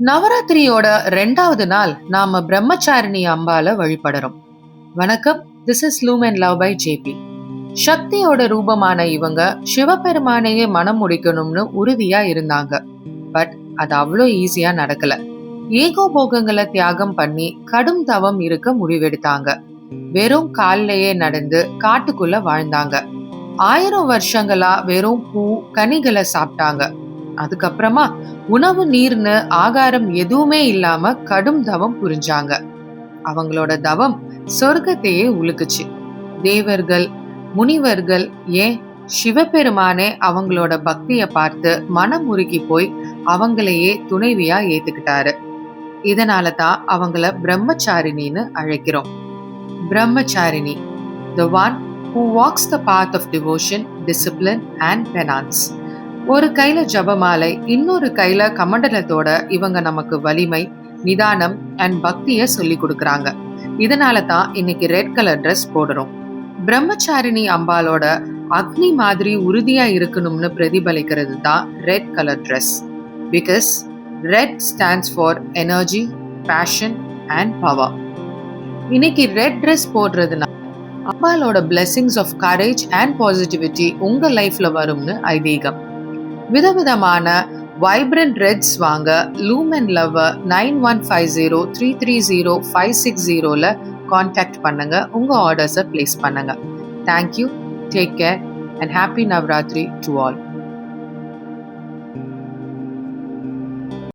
நவராத்திரியோட ரெண்டாவது நாள் நாம பிரம்மச்சாரிணி அம்பால வழிபடுறோம். வணக்கம் this is loom and love by JP சக்தியோட ரூபமான இவங்க சிவபெருமானையே மனம் முடிக்கணும்னு உறுதியா இருந்தாங்க. பட் அது அவ்வளோ ஈஸியா நடக்கல. ஏகோ போகங்களை தியாகம் பண்ணி கடும் தவம் இருக்க முடிவெடுத்தாங்க. வெறும் காலிலேயே நடந்து காட்டுக்குள்ள வாழ்ந்தாங்க. ஆயிரம் வருஷங்களா வெறும் பூ கனிகளை சாப்பிட்டாங்க. அதுக்கப்புறமா உணவு நீர்னு ஆகாரம் எதுவுமே இல்லாம கடும் தவம் புரிஞ்சாங்க. அவங்களோட தவம் சொர்க்கத்தையே உழுக்குச்சு தேவர்கள் முனிவர்கள் ஏன் சிவபெருமானே அவங்களோட பக்திய பார்த்து மனம் உருகி போய் அவங்களையே துணைவியா ஏத்துக்கிட்டாரு. இதனால தான் அவங்கள பிரம்மச்சாரிணின்னு அழைக்கிறோம். Brahmacharini the one who walks the path of devotion discipline and penance ஒரு கையில ஜபமாலை இன்னொரு கையில கமண்டலத்தோட இவங்க நமக்கு வலிமை நிதானம் அண்ட் பக்திய சொல்லி கொடுக்கறாங்க. இதனால தான் இன்னைக்கு ரெட் கலர் ட்ரெஸ் போடுறோம். பிரம்மச்சாரிணி அம்பாலோட அக்னி மாதிரி உறுதியா இருக்கணும்னு பிரதிபலிக்கிறது தான் red colour dress because red stands for energy passion and power இன்னைக்கு ரெட் ட்ரெஸ் போடுறதுனா அம்பாலோட blessings of courage and positivity உங்க லைஃப்ல வரும்னு ஐதீகம். விதவிதமான வைப்ரண்ட் ரெட்ஸ் வாங்க loom and love nine one five zero three three zero five six ஜீரோவில் contact பண்ணுங்கள் உங்கள் ஆர்டர்ஸை ப்ளேஸ் பண்ணுங்கள் thank you take care and happy Navratri to all